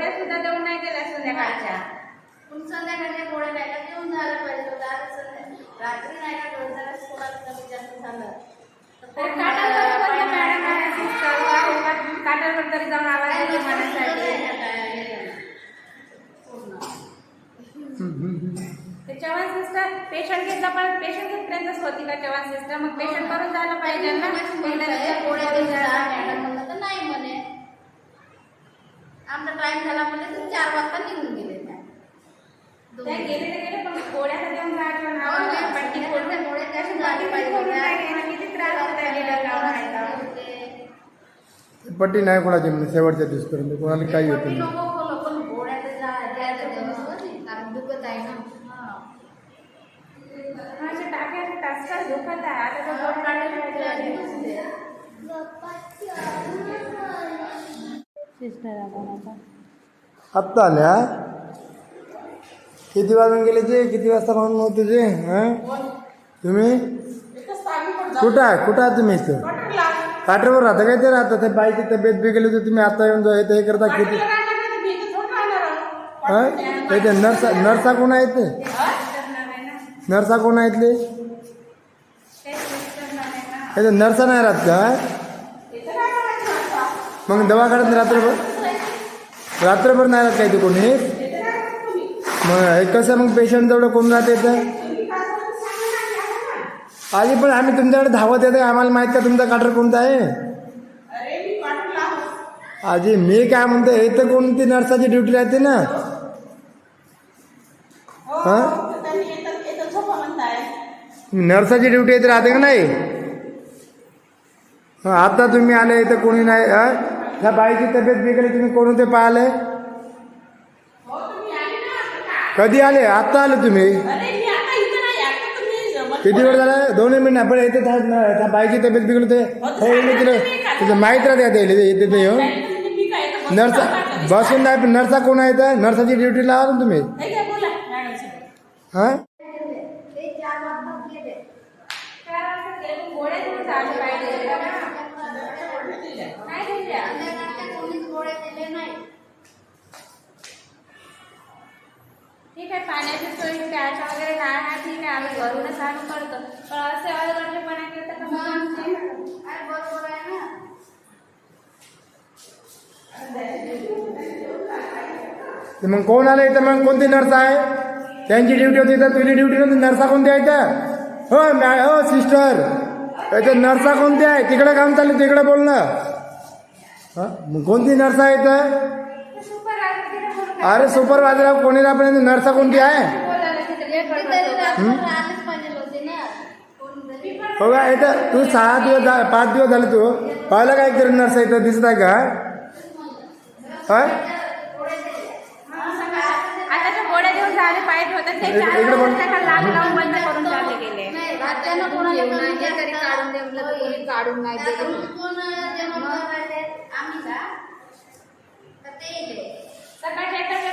केल्या संध्याकाळच्या. पण संध्याकाळच्या गोळ्या नाही का देऊन झालं पाहिजे होतं. आता संध्या- रात्री नाही का दोन जरा थोडा कमी जास्त झालं. तर काटावर काटावर तरी जाऊन आवाज काय नाही. ते चव्हाण सिस्टर पेशंट घेतला पण पेशंट घेतपर्यंतच होती का चव्हाण सिस्टर मग पेशंट करून जायला पाहिजे ना एकदा साहेब, गोळ्या करून देऊन जा, जायला मॅडम म्हणलं तर नाही म्हणे आमचा टाइम झाला म्हणजे तर चार वाजता निघून गेले त्या. गेले गेले पण गोळ्या तर. हो झाली पाहिजे किती त्रास होता गेला. पट्टी नाही कोणाची म्हणजे शेवटच्या दिवसपर्यंत कोणाला काही होत नाही नको बोलू, पण गोळ्या तर जा- द्यायला द्यावं. कारण दुखत आहे ना. माझ्या टाक्याचे टाचका दुखत आहे आता तो बोट काढायला पाहिजे. आत्ता आल्या? किती वाजून गेले ते? किती वाजता म्हणून होते हं? तुम्ही? कुठं आहे? कुठं आहे तुम्ही इथं? काठीवर राहता काय ते राहता? ते बाईची तब्येत बिघडली होती तुम्ही आता येऊन जाऊ हे करता किती? हं? ते ते नर्सा नर्सा कोण आहेत ते नर्सा कोण आहेत ते हे ते नर्सा नाही राहत का? मग दवाखान्यात रात्रभर रात्रभर नाही राहत काय ते कोणी? मग कसं मग पेशंट जवळ कोण राहते तर आधी पण आम्ही तुमच्याकडे धावत येते आम्हाला माहीत का तुमचा काटर कोणता आहे? आजी मी काय म्हणतो हे तर कोणती नर्साची ड्युटी राहते ना? हां? नर्साची ड्युटी येते राहते का नाही? आता तुम्ही आले इथं कोणी नाही त्या बाईची तब्येत बिघडली तुम्ही कोण ते पाहिले? कधी आले? आता आले तुम्ही? किती वेळ झाला? दोन मिनिट पण येते त्या बाईची तब्येत बिघडते हे हो, तिला तुझं माहीत राहते येते ते येऊन. नर्सा बसून नाही पण नर्सा कोण आहे तर नर्साची ड्युटी लावा ना तुम्ही. हां? ते वगैरे नाही आहे ठीक आहे आम्ही घरूनच आणून करतो. पण असे केलं तर बरोबर आहे ना. तर मग कोण आलं इथं? मग कोणती नर्स आहे? त्यांची ड्युटी होती तर तुझी ड्युटी नव्हती नर्सा कोणती आहे इथं हो मॅ हो सिस्टर. इथं नर्सा कोणती आहे तिकडे काम चाललं तिकडे बोल ना. हा? मग कोणती नर्स आहे इथं? का? अरे सुपरवायझर कोणी पण नर्सा कोणती आहे बोलायला तिथे लेट एकटी तरी रात्रभर आलेच पाहिजे होते ना कोणीतरी हो का इथं तू सहा दिवस पाच दिवस झाले तू. पाहिलं काय तरी नर्स इथं? दिसत आहे का? हा? झाले पाहिजे होते इकडे- काढून नाही का सकाळच्या